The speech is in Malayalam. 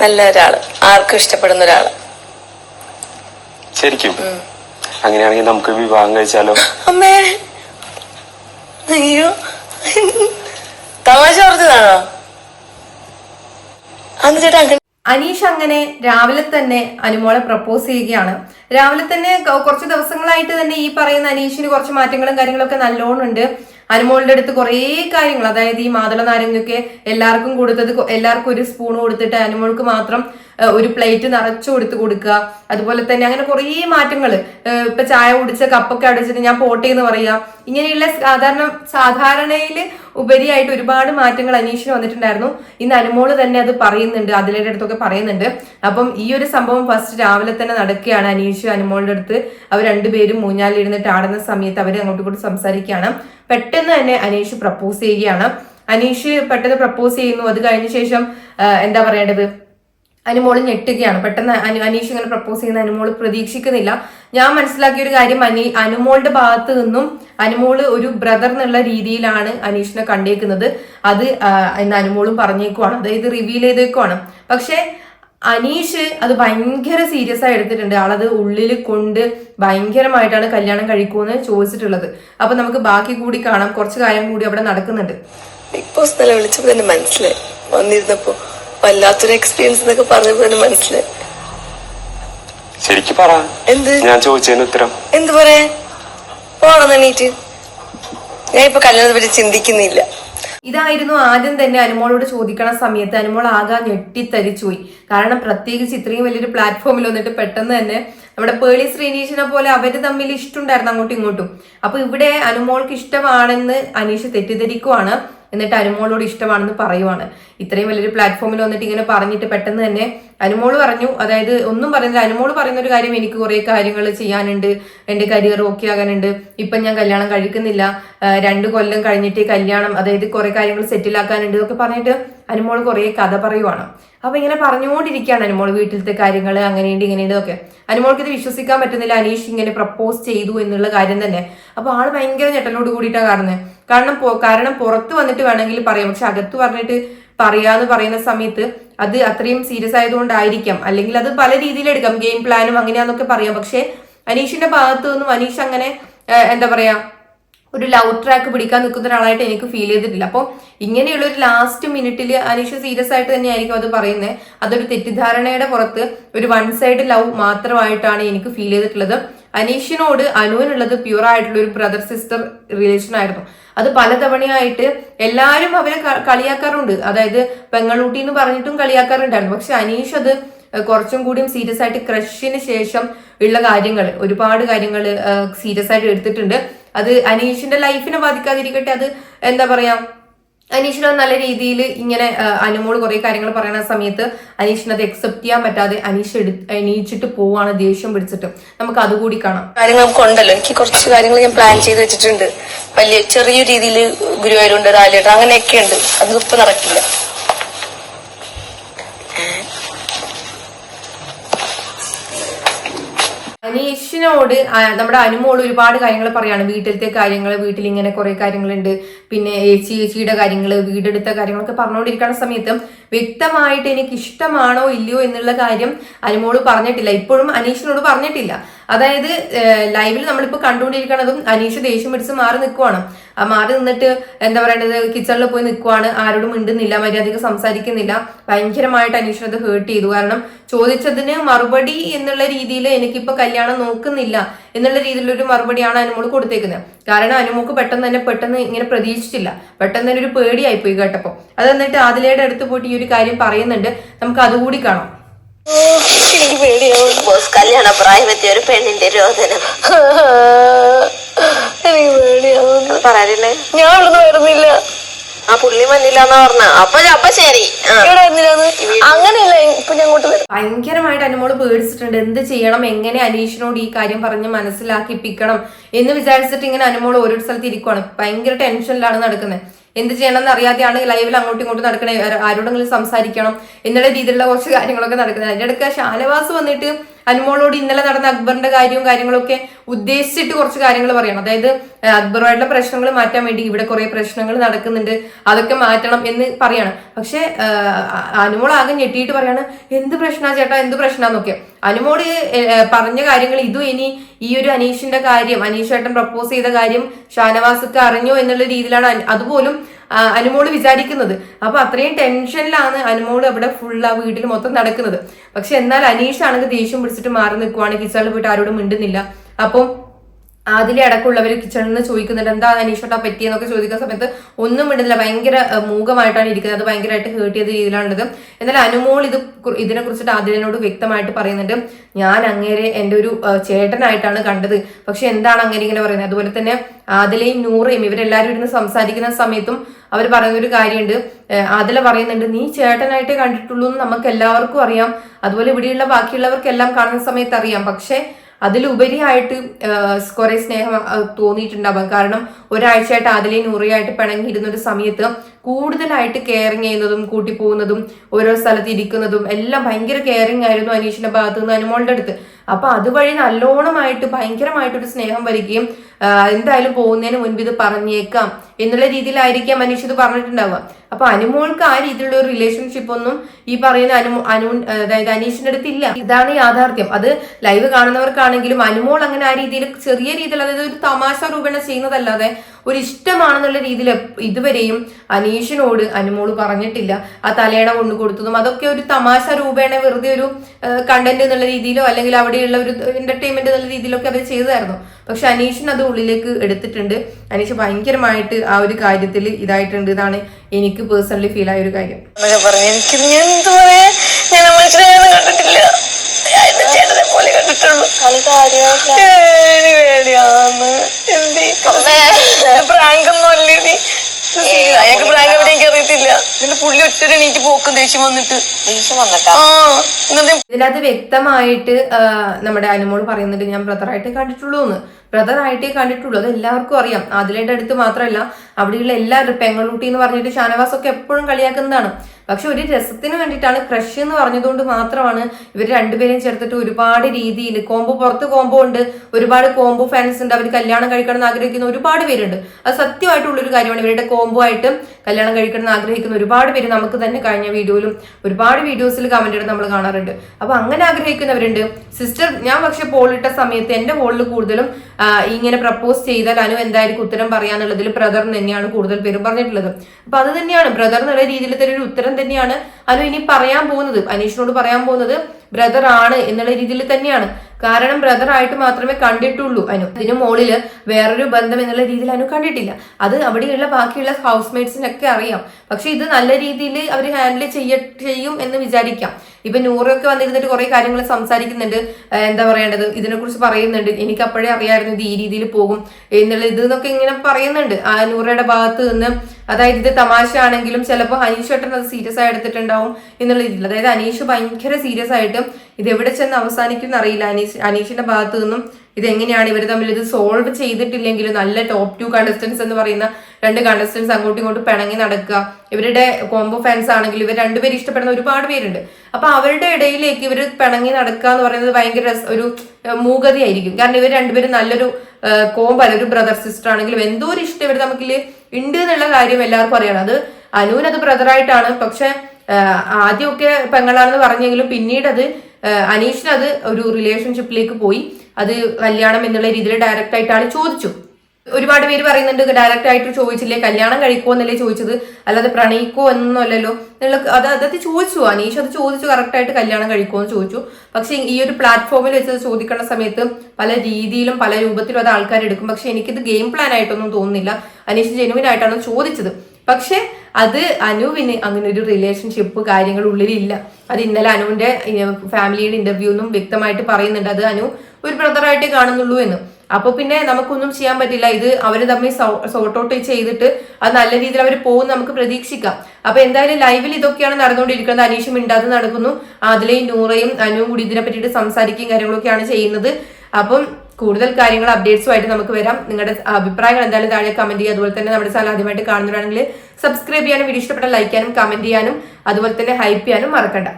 നല്ല ഒരാൾ ആർക്കും ഇഷ്ടപ്പെടുന്ന ഒരാൾ ശരിക്കും അങ്ങനെയാണെങ്കിൽ നമുക്ക് വിവാഹം കഴിച്ചാലോ? അമ്മേ. അയ്യോ. തമാശ പറഞ്ഞതാണോ? അന്ന് ചേട്ടാ അങ്ങനെ അനീഷ് അങ്ങനെ രാവിലെ തന്നെ അനുമോളെ പ്രപ്പോസ് ചെയ്യുകയാണ്. രാവിലെ തന്നെ കുറച്ച് ദിവസങ്ങളായിട്ട് തന്നെ ഈ പറയുന്ന അനീഷിന് കുറച്ച് മാറ്റങ്ങളും കാര്യങ്ങളൊക്കെ നല്ലോണം ഉണ്ട് അനുമോളുടെ അടുത്ത് കുറേ കാര്യങ്ങൾ. അതായത് ഈ മാതള നാരങ്ങയൊക്കെ എല്ലാവർക്കും കൊടുത്തത് എല്ലാവർക്കും ഒരു സ്പൂൺ കൊടുത്തിട്ട് അനുമോൾക്ക് മാത്രം ഒരു പ്ലേറ്റ് നിറച്ചു കൊടുത്ത് കൊടുക്കുക. അതുപോലെ തന്നെ അങ്ങനെ കുറേ മാറ്റങ്ങൾ ഇപ്പൊ ചായ കുടിച്ച കപ്പൊക്കെ അടച്ചിട്ട് ഞാൻ പോട്ടെ എന്ന് പറയുക ഇങ്ങനെയുള്ള സാധാരണ സാധാരണയിൽ ഉപരിയായിട്ട് ഒരുപാട് മാറ്റങ്ങൾ അനീഷിന് വന്നിട്ടുണ്ടായിരുന്നു. ഇന്ന് അനുമോൾ തന്നെ അത് പറയുന്നുണ്ട് അതിലേടെ അടുത്തൊക്കെ പറയുന്നുണ്ട്. അപ്പം ഈ ഒരു സംഭവം ഫസ്റ്റ് രാവിലെ തന്നെ നടക്കുകയാണ് അനീഷ് അനുമോളുടെ അടുത്ത്. അവർ രണ്ടുപേരും മൂഞ്ഞാലിരുന്നിട്ട് ആടുന്ന സമയത്ത് അവർ അങ്ങോട്ടും ഇങ്ങോട്ടും സംസാരിക്കുകയാണ്. പെട്ടെന്ന് തന്നെ അനീഷ് പ്രപ്പോസ് ചെയ്യുകയാണ്. അനീഷ് പെട്ടെന്ന് പ്രപ്പോസ് ചെയ്യുന്നു. അത് കഴിഞ്ഞ ശേഷം എന്താ പറയേണ്ടത്? അനുമോൾ ഞെട്ടുകയാണ്. പെട്ടെന്ന് അനു അനീഷ് ഇങ്ങനെ പ്രപ്പോസ് ചെയ്യുന്ന അനുമോൾ പ്രതീക്ഷിക്കുന്നില്ല. ഞാൻ മനസ്സിലാക്കിയ ഒരു കാര്യം അനി അനുമോളുടെ ഭാഗത്ത് നിന്നും അനുമോൾ ഒരു ബ്രദർ എന്നുള്ള രീതിയിലാണ് അനീഷിനെ കണ്ടേക്കുന്നത്. അത് എന്ന അനുമോളും പറഞ്ഞേക്കുവാണ്. അതായത് റിവീൽ ചെയ്തേക്കുവാണ്. പക്ഷെ അനീഷ് അത് ഭയങ്കര സീരിയസ് ആയി എടുത്തിട്ടുണ്ട്. ആളത് ഉള്ളിൽ കൊണ്ട് ഭയങ്കരമായിട്ടാണ് കല്യാണം കഴിക്കുമെന്ന് ചോദിച്ചിട്ടുള്ളത്. അപ്പൊ നമുക്ക് ബാക്കി കൂടി കാണാം. കുറച്ച് കാര്യം കൂടി അവിടെ നടക്കുന്നുണ്ട്. ബിഗ് ബോസ് നല്ല വിളിച്ചപ്പോ തന്നെ മനസ്സിലായി. വന്നിരുന്നപ്പോ വല്ലാത്തൊരു എക്സ്പീരിയൻസ് എന്നൊക്കെ പറഞ്ഞപ്പോ മനസ്സിലായി ശരിക്കും പറ. എന്ത്? ഞാൻ ചോദിച്ചതിന് ഉത്തരം. എന്ത് പറയാ? പോണം എണീറ്റ്. ഞാൻ ഇപ്പൊ കല്യാണത്തെ പറ്റി ചിന്തിക്കുന്നില്ല. ഇതായിരുന്നു ആദ്യം തന്നെ അനുമോളോട് ചോദിക്കണ സമയത്ത് അനുമോൾ ആകെ ഞെട്ടിത്തരിച്ചു പോയി കാരണം പ്രത്യേകിച്ച് ഇത്രയും വലിയൊരു പ്ലാറ്റ്ഫോമിൽ വന്നിട്ട് പെട്ടെന്ന് തന്നെ നമ്മുടെ പേളി ശ്രീനീഷിനെ പോലെ അവർ തമ്മിൽ ഇഷ്ടമുണ്ടായിരുന്നു അങ്ങോട്ടും ഇങ്ങോട്ടും. അപ്പൊ ഇവിടെ അനുമോൾക്ക് ഇഷ്ടമാണെന്ന് അനീഷ് തെറ്റിദ്ധരിക്കുവാണ്. എന്നിട്ട് അനുമോളോട് ഇഷ്ടമാണെന്ന് പറയുവാണ്. ഇത്രയും വലിയൊരു പ്ലാറ്റ്ഫോമിൽ വന്നിട്ട് ഇങ്ങനെ പറഞ്ഞിട്ട് പെട്ടെന്ന് തന്നെ അനുമോൾ പറഞ്ഞു. അതായത് ഒന്നും പറയുന്നില്ല അനുമോൾ പറയുന്ന ഒരു കാര്യം എനിക്ക് കുറേ കാര്യങ്ങൾ ചെയ്യാനുണ്ട്. എന്റെ കരിയർ ഓക്കെ ആകാനുണ്ട്. ഇപ്പം ഞാൻ കല്യാണം കഴിക്കുന്നില്ല. രണ്ട് കൊല്ലം കഴിഞ്ഞിട്ട് കല്യാണം അതായത് കുറേ കാര്യങ്ങൾ സെറ്റിലാക്കാനുണ്ട് എന്നൊക്കെ പറഞ്ഞിട്ട് അനുമോൾ കുറെ കഥ പറയുവാണ്. അപ്പൊ ഇങ്ങനെ പറഞ്ഞുകൊണ്ടിരിക്കുകയാണ് അനുമോൾ വീട്ടിലത്തെ കാര്യങ്ങൾ അങ്ങനെയുണ്ട് ഇങ്ങനെയുണ്ട് ഒക്കെ അനുമോൾക്ക് ഇത് വിശ്വസിക്കാൻ പറ്റുന്നില്ല. അനീഷ് ഇങ്ങനെ പ്രപ്പോസ് ചെയ്തു എന്നുള്ള കാര്യം തന്നെ. അപ്പൊ ആൾ ഭയങ്കര ഞെട്ടലോട് കൂടിയിട്ടാണ് കാരണം കാരണം പുറത്ത് വന്നിട്ട് വേണമെങ്കിൽ പറയാം. പക്ഷെ അകത്ത് പറഞ്ഞിട്ട് പറയാന്ന് പറയുന്ന സമയത്ത് അത് അത്രയും സീരിയസ് ആയതുകൊണ്ടായിരിക്കാം. അല്ലെങ്കിൽ അത് പല രീതിയിൽ എടുക്കാം ഗെയിം പ്ലാനും അങ്ങനെയാന്നൊക്കെ പറയാം. പക്ഷെ അനീഷിന്റെ ഭാഗത്തു നിന്നും അനീഷ് അങ്ങനെ എന്താ പറയാ ഒരു ലവ് ട്രാക്ക് പിടിക്കാൻ നിൽക്കുന്ന ഒരാളായിട്ട് എനിക്ക് ഫീൽ ചെയ്തിട്ടില്ല. അപ്പോൾ ഇങ്ങനെയുള്ള ഒരു ലാസ്റ്റ് മിനിറ്റിൽ അനീഷ് സീരിയസ് ആയിട്ട് തന്നെയായിരിക്കും അത് പറയുന്നത് അതൊരു തെറ്റിദ്ധാരണയുടെ പുറത്ത് ഒരു വൺ സൈഡ് ലവ് മാത്രമായിട്ടാണ് എനിക്ക് ഫീൽ ചെയ്തിട്ടുള്ളത്. അനീഷിനോട് അനുവിനുള്ളത് പ്യൂർ ആയിട്ടുള്ള ഒരു ബ്രദർ സിസ്റ്റർ റിലേഷൻ ആയിരുന്നു. അത് പലതവണയായിട്ട് എല്ലാവരും അവരെ കളിയാക്കാറുണ്ട്. അതായത് പെങ്ങളൂട്ടി എന്ന് പറഞ്ഞിട്ടും കളിയാക്കാറുണ്ടായിരുന്നു. പക്ഷെ അനീഷ് അത് കുറച്ചും കൂടിയും സീരിയസ് ആയിട്ട് ക്രഷിന് ശേഷം ഉള്ള കാര്യങ്ങൾ ഒരുപാട് കാര്യങ്ങൾ സീരിയസ് ആയിട്ട് എടുത്തിട്ടുണ്ട്. അത് അനീഷിന്റെ ലൈഫിനെ ബാധിക്കാതിരിക്കട്ടെ. അത് എന്താ പറയാ അനീഷിന് നല്ല രീതിയിൽ ഇങ്ങനെ അനുമോൾ കുറെ കാര്യങ്ങൾ പറയുന്ന സമയത്ത് അനീഷിന് അത് അക്സെപ്റ്റ് ചെയ്യാൻ പറ്റാതെ അനീഷ് എടു എണീച്ചിട്ട് പോവാണ് ദേഷ്യം പിടിച്ചിട്ട്. നമുക്ക് അതുകൂടി കാണാം. കാര്യങ്ങൾ നമുക്ക് ഉണ്ടല്ലോ. എനിക്ക് കുറച്ച് കാര്യങ്ങൾ ഞാൻ പ്ലാൻ ചെയ്ത് വെച്ചിട്ടുണ്ട്. വലിയ ചെറിയ രീതിയിൽ ഗുരുവായൂരുണ്ട് റാലിയുണ്ട് അങ്ങനെയൊക്കെ ഉണ്ട്. അത് ഇപ്പൊ നടക്കില്ല. അനീഷിനോട് നമ്മുടെ അനുമോൾ ഒരുപാട് കാര്യങ്ങൾ പറയാണ്. വീട്ടിലത്തെ കാര്യങ്ങൾ വീട്ടിൽ ഇങ്ങനെ കുറെ കാര്യങ്ങളുണ്ട്. പിന്നെ ഏച്ചി ഏച്ചിയുടെ കാര്യങ്ങൾ വീടെടുത്ത കാര്യങ്ങളൊക്കെ പറഞ്ഞുകൊണ്ടിരിക്കുന്ന സമയത്ത് വ്യക്തമായിട്ട് എനിക്ക് ഇഷ്ടമാണോ ഇല്ലയോ എന്നുള്ള കാര്യം അനുമോൾ പറഞ്ഞിട്ടില്ല. ഇപ്പോഴും അനീഷിനോട് പറഞ്ഞിട്ടില്ല. അതായത് ലൈവിൽ നമ്മളിപ്പോൾ കണ്ടുകൊണ്ടിരിക്കുന്നതും അനീഷ് ദേഷ്യം പിടിച്ച് മാറി നിൽക്കുവാണ് മാറി നിന്നിട്ട് എന്താ പറയേണ്ടത്? കിച്ചണിൽ പോയി നിൽക്കുവാണ് ആരോടും മിണ്ടുന്നില്ല മര്യാദയ്ക്ക് സംസാരിക്കുന്നില്ല. ഭയങ്കരമായിട്ട് അനീഷിനെ അത് ഹേർട്ട് ചെയ്തു. കാരണം ചോദിച്ചതിന് മറുപടി എന്നുള്ള രീതിയിൽ എനിക്കിപ്പോ കല്യാണം നോക്കുന്നില്ല എന്നുള്ള രീതിയിലൊരു മറുപടിയാണ് അനുമോൾ കൊടുത്തേക്കുന്നത്. കാരണം അനുമോക്ക് പെട്ടെന്ന് തന്നെ പെട്ടെന്ന് ഇങ്ങനെ പ്രതീക്ഷിച്ചില്ല. പെട്ടെന്ന് തന്നെ ഒരു പേടിയായി പോയി കേട്ടപ്പോ. അത് എന്നിട്ട് ആദിലയുടെ അടുത്ത് പോയിട്ട് ഈ ഒരു കാര്യം പറയുന്നുണ്ട്. നമുക്ക് അതുകൂടി കാണാം. എനിക്ക് പേടിയാവും കല്യാണ പ്രായമെത്തിയ ഒരു പെണ്ണിന്റെ രോദനം. എനിക്ക് പേടിയാവുന്നു പറയാറില്ലേ ഞാൻ ഇവിടുന്ന് വരുന്നില്ല. ആ പുള്ളി മഞ്ഞില്ലാന്ന് പറഞ്ഞ. അപ്പൊ അപ്പൊ ശരി. ഇവിടെ വരുന്നില്ലാന്ന് അങ്ങനെയല്ല ഇപ്പൊ ഞാൻ അങ്ങോട്ട് വരും. ഭയങ്കരമായിട്ട് അനുമോൾ പേടിച്ചിട്ടുണ്ട്. എന്ത് ചെയ്യണം? എങ്ങനെ അനീഷിനോട് ഈ കാര്യം പറഞ്ഞ് മനസ്സിലാക്കിപ്പിക്കണം എന്ന് വിചാരിച്ചിട്ട് ഇങ്ങനെ അനുമോൾ ഓരോ സ്ഥലത്ത് ഇരിക്കുവാണ്. ഭയങ്കര ടെൻഷനിലാണ് നടക്കുന്നത് എന്ത് ചെയ്യണം എന്ന് അറിയാതെയാണ് ലൈവിൽ അങ്ങോട്ടും ഇങ്ങോട്ടും നടക്കണേ. ആരോടെങ്കിലും സംസാരിക്കണം എന്നുള്ള രീതിയിലുള്ള കുറച്ച് കാര്യങ്ങളൊക്കെ നടക്കുന്നത് അതിന്റെ ഇടയ്ക്ക് ഷാനവാസ് വന്നിട്ട് അനുമോളോട് ഇന്നലെ നടന്ന അക്ബറിന്റെ കാര്യവും കാര്യങ്ങളൊക്കെ ഉദ്ദേശിച്ചിട്ട് കുറച്ച് കാര്യങ്ങൾ പറയണം. അതായത് അക്ബറുമായിട്ടുള്ള പ്രശ്നങ്ങൾ മാറ്റാൻ വേണ്ടി ഇവിടെ കുറെ പ്രശ്നങ്ങൾ നടക്കുന്നുണ്ട്. അതൊക്കെ മാറ്റണം എന്ന് പറയണം. പക്ഷെ അനുമോൾ ആകെ ഞെട്ടിയിട്ട് പറയാണ് എന്ത് പ്രശ്നാ ചേട്ടാ? എന്ത് പ്രശ്നാന്നൊക്കെ. അനുമോട് പറഞ്ഞ കാര്യങ്ങൾ ഇതും ഇനി ഈ ഒരു അനീഷിന്റെ കാര്യം അനീഷ് ചേട്ടൻ പ്രപ്പോസ് ചെയ്ത കാര്യം ഷാനവാസൊക്കെ അറിഞ്ഞോ എന്നുള്ള രീതിയിലാണ്. അതുപോലും അനുമോൾ വിചാരിക്കുന്നത്. അപ്പൊ അത്രയും ടെൻഷനിലാണ് അനുമോൾ അവിടെ ഫുൾ ആ വീട്ടിൽ മൊത്തം നടക്കുന്നത്. പക്ഷെ എന്നാൽ അനീഷ് ആണെങ്കിൽ ദേഷ്യം പിടിച്ചിട്ട് മാറി നിൽക്കുവാണ്. കിച്ചണിൽ പോയിട്ട് ആരോടും മിണ്ടുന്നില്ല. അപ്പം അതിലെ അടക്കമുള്ളവർ കിച്ചണിൽ നിന്ന് ചോദിക്കുന്നുണ്ട് എന്താ അനീഷോട്ടാ പറ്റിയെന്നൊക്കെ ചോദിക്കുന്ന സമയത്ത് ഒന്നും ഇടുന്നില്ല ഭയങ്കര മൂകമായിട്ടാണ് ഇരിക്കുന്നത്. അത് ഭയങ്കരമായിട്ട് ഹേർട്ട് ചെയ്ത രീതിയിലാണുള്ളത് എന്നാൽ അനുമോൾ ഇത് ഇതിനെ കുറിച്ചിട്ട് ആദിലിനോട് വ്യക്തമായിട്ട് പറയുന്നുണ്ട് ഞാൻ അങ്ങേരെ എന്റെ ഒരു ചേട്ടനായിട്ടാണ് കണ്ടത്. പക്ഷെ എന്താണ് അങ്ങനെ ഇങ്ങനെ പറയുന്നത്? അതുപോലെ തന്നെ ആദിലയും നൂറയും ഇവരെല്ലാവരും ഇരുന്ന് സംസാരിക്കുന്ന സമയത്തും അവർ പറയുന്ന ഒരു കാര്യമുണ്ട് ആദില പറയുന്നുണ്ട് നീ ചേട്ടനായിട്ടേ കണ്ടിട്ടുള്ളൂ എന്ന് നമുക്ക് എല്ലാവർക്കും അറിയാം. അതുപോലെ ഇവിടെയുള്ള ബാക്കിയുള്ളവർക്കെല്ലാം കാണുന്ന സമയത്ത് അറിയാം. പക്ഷേ അതിലുപരിയായിട്ട് കുറെ സ്നേഹം തോന്നിയിട്ടുണ്ടാവാം. കാരണം ഒരാഴ്ചയായിട്ട് അതിലെ നൂറിയായിട്ട് പിണങ്ങിയിരുന്ന ഒരു സമയത്ത് കൂടുതലായിട്ട് കെയറിങ് ചെയ്യുന്നതും കൂട്ടി പോകുന്നതും ഓരോ സ്ഥലത്ത് ഇരിക്കുന്നതും എല്ലാം ഭയങ്കര കെയറിങ് ആയിരുന്നു അനീഷിന്റെ ഭാഗത്ത് നിന്ന് അനുമോളുടെ അടുത്ത്. അപ്പൊ അതുവഴി നല്ലോണമായിട്ട് ഭയങ്കരമായിട്ടൊരു സ്നേഹം വരികയും എന്തായാലും പോകുന്നതിന് മുൻപ് ഇത് പറഞ്ഞേക്കാം എന്നുള്ള രീതിയിലായിരിക്കാം അനീഷ് ഇത് പറഞ്ഞിട്ടുണ്ടാവുക. അപ്പൊ അനുമോൾക്ക് ആ രീതിയിലുള്ള ഒരു റിലേഷൻഷിപ്പ് ഒന്നും ഈ പറയുന്ന അനു അനു അതായത് അനീഷിന്റെ അടുത്ത് ഇല്ല. ഇതാണ് യാഥാർത്ഥ്യം. അത് ലൈവ് കാണുന്നവർക്കാണെങ്കിലും അനുമോൾ അങ്ങനെ ആ രീതിയിൽ ചെറിയ രീതിയിൽ അതായത് ഒരു തമാശ രൂപേണ ചെയ്യുന്നതല്ലാതെ ഒരു ഇഷ്ടമാണെന്നുള്ള രീതിയിൽ ഇതുവരെയും അനീഷിനോട് അനുമോൾ പറഞ്ഞിട്ടില്ല. ആ തലേണ കൊണ്ടു കൊടുത്തതും അതൊക്കെ ഒരു തമാശ രൂപേണ വെറുതെ ഒരു കണ്ടന്റ് എന്നുള്ള രീതിയിലോ അല്ലെങ്കിൽ അവിടെയുള്ള ഒരു എന്റർടൈൻമെന്റ് എന്നുള്ള രീതിയിലൊക്കെ അവർ ചെയ്തതായിരുന്നു. പക്ഷെ അനീഷിന് അത് ഉള്ളിലേക്ക് എടുത്തിട്ടുണ്ട്. അനീഷ് ഭയങ്കരമായിട്ട് ആ ഒരു കാര്യത്തിൽ ഇതായിട്ടുണ്ട്. ഇതാണ് എനിക്ക് പേഴ്സണലി ഫീൽ ആയ ഒരു കാര്യം. കണ്ടിട്ടില്ല. ചേട്ടനെ പോലെ കണ്ടിട്ടുള്ളൂ. പേടി പേടിയാന്ന്. എന്ത് പ്രാങ്കൊന്നും അല്ലേ നീ അയാൾക്ക് പ്രാങ്ക് എവിടെയും അറിയത്തില്ല എന്നിട്ട് പുള്ളി ഒറ്റ എനിക്ക് പോക്കും ദേഷ്യം വന്നിട്ട്. ദേഷ്യം വന്നിട്ടാ? ഇതിനകത്ത് വ്യക്തമായിട്ട് നമ്മുടെ അനുമോൾ പറയുന്നുണ്ട് ഞാൻ ബ്രദറായിട്ട് കണ്ടിട്ടുള്ളൂ എന്ന് ബ്രദറായിട്ടേ കണ്ടിട്ടുള്ളൂ അത് എല്ലാവർക്കും അറിയാം. അതിലേന്റെ അടുത്ത് മാത്രമല്ല അവിടെയുള്ള എല്ലാവരും പെങ്ങളൂട്ടി എന്ന് പറഞ്ഞിട്ട് ഷാനവാസ് ഒക്കെ എപ്പോഴും കളിയാക്കുന്നതാണ്. പക്ഷെ ഒരു രസത്തിന് വേണ്ടിയിട്ടാണ് ക്രഷ് എന്ന് പറഞ്ഞതുകൊണ്ട് മാത്രമാണ് ഇവർ രണ്ടുപേരെയും ചേർത്തിട്ട് ഒരുപാട് രീതിയിൽ കോംബോ പുറത്ത് കോംബോ ഉണ്ട്. ഒരുപാട് കോംബോ ഫാൻസ് ഉണ്ട്. അവർ കല്യാണം കഴിക്കണം എന്ന് ആഗ്രഹിക്കുന്ന ഒരുപാട് പേരുണ്ട്. അത് സത്യമായിട്ടുള്ളൊരു കാര്യമാണ്. ഇവരുടെ കോംബോ ആയിട്ട് കല്യാണം കഴിക്കണം എന്ന് ആഗ്രഹിക്കുന്ന ഒരുപാട് പേര് നമുക്ക് തന്നെ കഴിഞ്ഞ വീഡിയോയിലും ഒരുപാട് വീഡിയോസിൽ കമന്റ് ഇടുന്ന നമ്മൾ കാണാറുണ്ട്. അപ്പോൾ അങ്ങനെ ആഗ്രഹിക്കുന്നവരുണ്ട്. സിസ്റ്റർ ഞാൻ പക്ഷെ പോളിട്ട സമയത്ത് എന്റെ പോളിൽ കൂടുതലും ഇങ്ങനെ പ്രപ്പോസ് ചെയ്താൽ അനു എന്തായിരിക്കും ഉത്തരം പറയാന്നുള്ളതിൽ ബ്രദർ തന്നെയാണ് കൂടുതൽ പേരും പറഞ്ഞിട്ടുള്ളത്. അപ്പോൾ അത് തന്നെയാണ്. ബ്രദർ എന്നുള്ള രീതിയിൽ തന്നെ ഒരു ഉത്തരം തന്നെയാണ് അനു ഇനി പറയാൻ പോകുന്നത്. അനീഷിനോട് പറയാൻ പോകുന്നത് ബ്രദർ ആണ് എന്നുള്ള രീതിയിൽ തന്നെയാണ്. കാരണം ബ്രദർ ആയിട്ട് മാത്രമേ കണ്ടിട്ടുള്ളൂ അനു. ഇതിനു മുകളിൽ വേറൊരു ബന്ധം എന്നുള്ള രീതിയിൽ അനു കണ്ടിട്ടില്ല. അത് അവിടെയുള്ള ബാക്കിയുള്ള ഹൗസ് മേറ്റ്സിനൊക്കെ അറിയാം. പക്ഷെ ഇത് നല്ല രീതിയിൽ അവർ ഹാൻഡിൽ ചെയ്യ ചെയ്യും എന്ന് വിചാരിക്കാം. ഇപ്പൊ നൂറൊക്കെ വന്നിരുന്നിട്ട് കുറെ കാര്യങ്ങൾ സംസാരിക്കുന്നുണ്ട്. എന്താ പറയേണ്ടത്? ഇതിനെ കുറിച്ച് പറയുന്നുണ്ട്. എനിക്ക് അപ്പോഴേ അറിയായിരുന്നു ഇത് ഈ രീതിയിൽ പോകും എന്നുള്ള ഇത് എന്നൊക്കെ ഇങ്ങനെ പറയുന്നുണ്ട്. ആ നൂറയുടെ ഭാഗത്ത് നിന്ന്. അതായത് ഇത് തമാശ ആണെങ്കിലും ചിലപ്പോൾ അനീഷ് ചേട്ടൻ അത് സീരിയസ് ആയി എടുത്തിട്ടുണ്ടാവും എന്നുള്ള രീതിയിൽ. അതായത് അനീഷ് ഭയങ്കര സീരിയസ് ആയിട്ട് ഇത് എവിടെ ചെന്ന് അവസാനിക്കും അറിയില്ല. അനീഷ് അനീഷിന്റെ ഭാഗത്തു നിന്നും ഇത് എങ്ങനെയാണ് ഇവർ തമ്മിൽ ഇത് സോൾവ് ചെയ്തിട്ടില്ലെങ്കിലും നല്ല ടോപ്പ് ടു കണ്ടസ്റ്റൻസ് എന്ന് പറയുന്ന രണ്ട് കണ്ടസ്റ്റൻസ് അങ്ങോട്ടും ഇങ്ങോട്ടും പിണങ്ങി നടക്കുക. ഇവരുടെ കോംബോ ഫാൻസ് ആണെങ്കിൽ ഇവർ രണ്ടുപേരും ഇഷ്ടപ്പെടുന്ന ഒരുപാട് പേരുണ്ട്. അപ്പൊ അവരുടെ ഇടയിലേക്ക് ഇവർ പിണങ്ങി നടക്കുക എന്ന് പറയുന്നത് ഭയങ്കര ഒരു മൂകതയായിരിക്കും. കാരണം ഇവർ രണ്ടുപേരും നല്ലൊരു കോംബോ അല്ല ഒരു ബ്രദർ സിസ്റ്റർ ആണെങ്കിലും എന്തോ ഒരു ഇഷ്ടം ഇവർ തമ്മിൽ ഉണ്ട് എന്നുള്ള കാര്യം എല്ലാവർക്കും അറിയണം. അത് അനൂനത് ബ്രദറായിട്ടാണ് പക്ഷെ ആദ്യമൊക്കെ പെങ്ങളാണെന്ന് പറഞ്ഞെങ്കിലും പിന്നീട് അത് ആഹ് അനീഷിന് അത് ഒരു റിലേഷൻഷിപ്പിലേക്ക് പോയി. അത് കല്യാണം എന്നുള്ള രീതിയിൽ ഡയറക്റ്റ് ആയിട്ടാണ് ചോദിച്ചു ഒരുപാട് പേര് പറയുന്നുണ്ട് ഡയറക്റ്റ് ആയിട്ട് ചോദിച്ചില്ലേ കല്യാണം കഴിക്കുമോ എന്നല്ലേ ചോദിച്ചത്? അല്ലാതെ പ്രണയിക്കോ എന്നല്ലോ എന്നുള്ള അത് അതൊക്കെ ചോദിച്ചു. അനീഷ് അത് ചോദിച്ചു കറക്റ്റ് ആയിട്ട് കല്യാണം കഴിക്കുമോ എന്ന് ചോദിച്ചു. പക്ഷെ ഈ ഒരു പ്ലാറ്റ്ഫോമിൽ വെച്ച് അത് ചോദിക്കുന്ന സമയത്ത് പല രീതിയിലും പല രൂപത്തിലും അത് ആൾക്കാർ എടുക്കും. പക്ഷെ എനിക്കിത് ഗെയിം പ്ലാൻ ആയിട്ടൊന്നും തോന്നുന്നില്ല. അനീഷ് ജെനുവിൻ ആയിട്ടാണ് ചോദിച്ചത്. പക്ഷെ അത് അനുവിന് അങ്ങനെ ഒരു റിലേഷൻഷിപ്പ് കാര്യങ്ങൾ ഉള്ളിലില്ല. അത് ഇന്നലെ അനുവിന്റെ ഫാമിലിയുടെ ഇന്റർവ്യൂന്നും വ്യക്തമായിട്ട് പറയുന്നുണ്ട്. അത് അനു ഒരു ബ്രദറായിട്ടേ കാണുന്നുള്ളൂ എന്ന്. അപ്പൊ പിന്നെ നമുക്കൊന്നും ചെയ്യാൻ പറ്റില്ല. ഇത് അവർ തമ്മിൽ സോർട്ട് ഔട്ട് ചെയ്തിട്ട് അത് നല്ല രീതിയിൽ അവർ പോകും നമുക്ക് പ്രതീക്ഷിക്കാം. അപ്പൊ എന്തായാലും ലൈവിൽ ഇതൊക്കെയാണ് നടന്നുകൊണ്ടിരിക്കുന്നത്. അനീഷും മിണ്ടാതെ നടക്കുന്നു. അതിലെയും നൂറയും അനുവും കൂടി ഇതിനെ പറ്റിയിട്ട് സംസാരിക്കുകയും കാര്യങ്ങളൊക്കെയാണ് ചെയ്യുന്നത്. അപ്പം കൂടുതൽ കാര്യങ്ങൾ അപ്ഡേറ്റ്സുമായിട്ട് നമുക്ക് വരാം. നിങ്ങളുടെ അഭിപ്രായങ്ങൾ എന്തായാലും താഴെ കമന്റ് ചെയ്യുക. അതുപോലെ തന്നെ നമ്മുടെ ചാനൽ ആദ്യമായിട്ട് കാണുന്നവരാണെങ്കിൽ സബ്സ്ക്രൈബ് ചെയ്യാനും വീഡിയോ ഇഷ്ടപ്പെട്ട ലൈക്ക് ചെയ്യാനും കമന്റ് ചെയ്യാനും അതുപോലെ തന്നെ ഹൈപ്പ് ചെയ്യാനും മറക്കണ്ട.